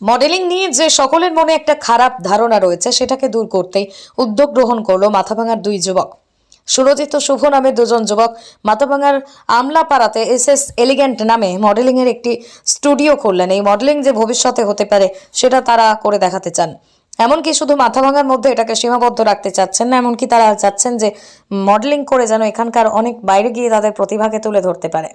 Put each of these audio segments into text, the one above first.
Modelling নিয়ে যে সকলের মনে একটা খারাপ ধারণা রয়েছে, সেটাকে দূর করতেই উদ্যোগ গ্রহণ করল মাথাভাঙার দুই যুবক। সুরজিৎ ও শুভ নামে দুজন যুবক মাথাভাঙার আমলাপাড়াতে এস এস এলিগেন্ট নামে মডেলিংয়ের একটি স্টুডিও খুললেন। এই মডেলিং যে ভবিষ্যতে হতে পারে, সেটা তারা করে দেখাতে চান। এমনকি শুধু মাথাভাঙার মধ্যে এটাকে সীমাবদ্ধ রাখতে চাচ্ছেন না, এমনকি তারা চাচ্ছেন যে মডেলিং করে যেন এখানকার অনেক বাইরে গিয়ে তাদের প্রতিভাকে তুলে ধরতে পারে।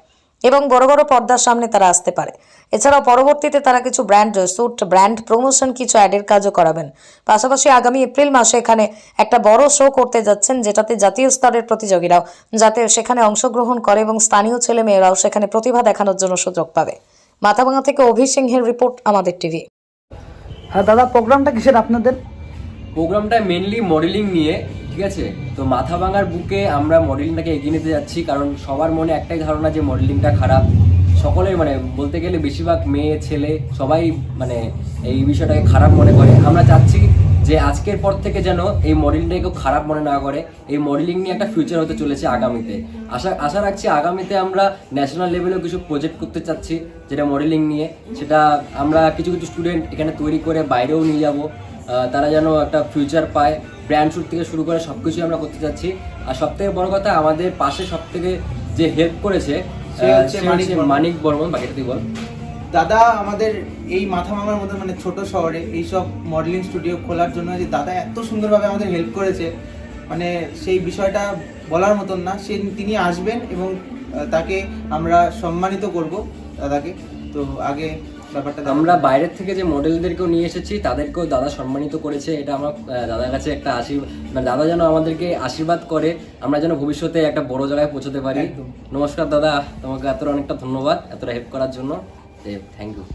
এবং বড় বড় পর্দার সামনে তারা আসতে পারে। এছাড়াও পরবর্তীতে তারা কিছু ব্র্যান্ড স্যুট ব্র্যান্ড প্রমোশন কিছু অ্যাডের কাজও করাবেন। পাশাপাশি আগামী এপ্রিল মাসে এখানে একটা বড় শো করতে যাচ্ছেন, যেটাতে জাতীয় স্তরের প্রতিযোগীরাও, যাতে সেখানে অংশগ্রহণ করে এবং স্থানীয় ছেলেমেয়েরাও সেখানে প্রতিভা দেখানোর জন্য সুযোগ পাবে। মাথাভাঙা থেকে অভি সিংহের রিপোর্ট, আমাদের টিভি। হ্যাঁ দাদা, প্রোগ্রামটা কিসের আপনাদের? প্রোগ্রামটা মেনলি মডেলিং নিয়ে, ঠিক আছে? তো মাথা ভাঙার বুকে আমরা মডেলিংটাকে এগিয়ে নিতে যাচ্ছি, কারণ সবার মনে একটাই ধারণা যে মডেলিংটা খারাপ। সকলের মানে বলতে গেলে বেশিরভাগ মেয়ে, ছেলে সবাই মানে এই বিষয়টাকে খারাপ মনে করে। আমরা চাচ্ছি যে আজকের পর থেকে যেন এই মডেলিংটাকে কেউ খারাপ মনে না করে। এই মডেলিং নিয়ে একটা ফিউচার হতে চলেছে আগামীতে। আশা আশা রাখছি আগামীতে আমরা ন্যাশনাল লেভেলেও কিছু প্রজেক্ট করতে চাচ্ছি, যেটা মডেলিং নিয়ে। সেটা আমরা কিছু কিছু স্টুডেন্ট এখানে তৈরি করে বাইরেও নিয়ে যাব। তারা যেন একটা ফিউচার পায়। ব্র্যান্ড শ্যুট থেকে শুরু করে সব কিছুই আমরা করতে চাচ্ছি। আর সব থেকে বড় কথা আমাদের পাশে সব থেকে যে হেল্প করেছে মানিক বর্মন। মানিক বর্মন বাকিটা তুই বল। দাদা আমাদের এই মাথা মামার মতো মানে ছোট শহরে এইসব মডেলিং স্টুডিও খোলার জন্য যে দাদা এত সুন্দরভাবে আমাদের হেল্প করেছে মানে সেই বিষয়টা বলার মতন না। সে তিনি আসবেন এবং তাকে আমরা সম্মানিত করব দাদাকে। তো আগে ব্যাপারটা আমরা বাইরের থেকে যে মডেলদেরকেও নিয়ে এসেছি তাদেরকেও দাদা সম্মানিত করেছে। এটা আমার দাদার কাছে একটা আশীর্বাদ মানে দাদা যেন আমাদেরকে আশীর্বাদ করে আমরা যেন ভবিষ্যতে একটা বড় জায়গায় পৌঁছতে পারি। নমস্কার দাদা তোমাকে এতটা অনেকটা ধন্যবাদ এতটা হেল্প করার জন্য। Thank you